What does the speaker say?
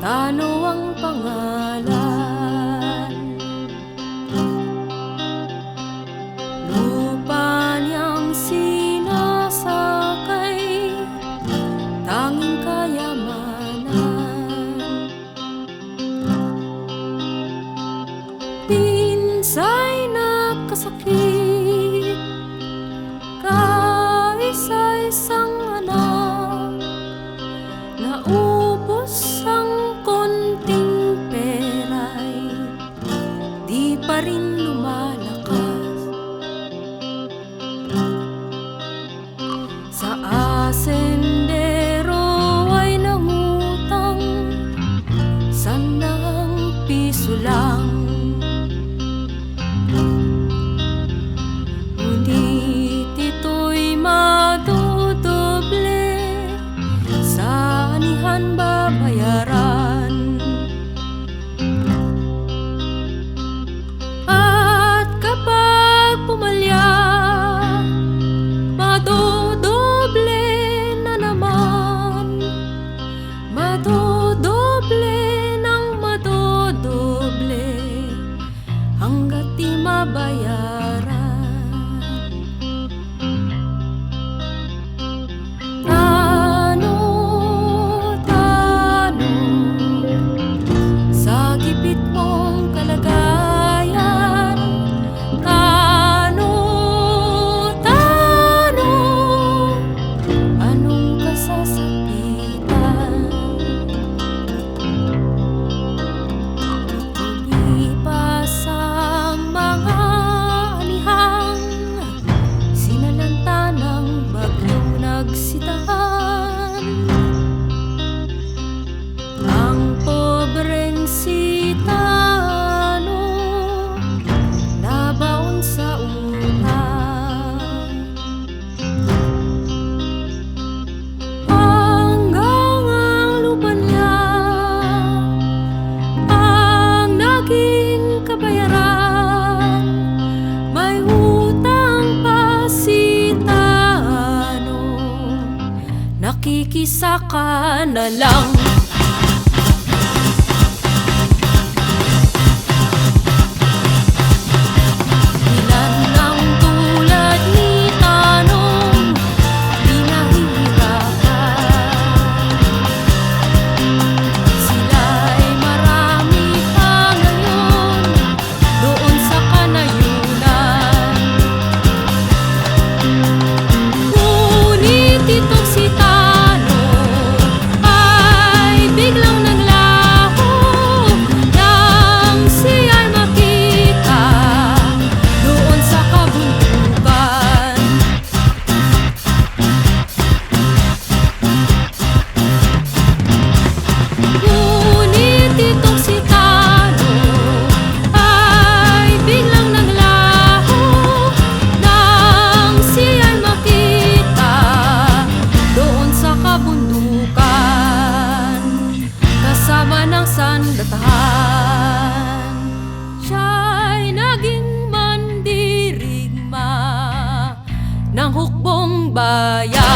Tano ang pangalan. Lupa niyang sinasakay Tanging kayamanan. Pinsay na kasakit Sa asendero ay nangutang Sandang piso lang. Ngunit ito'y madudoble Sa anihan ba? Nakikisa ka na lang. bayan.